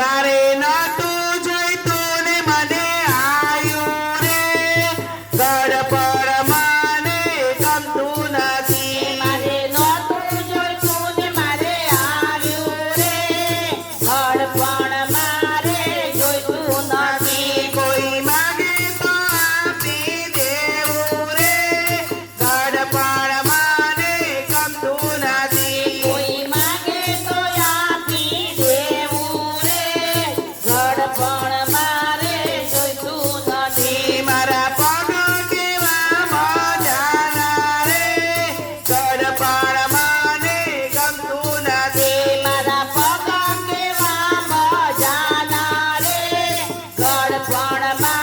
Mare கால பாடமா?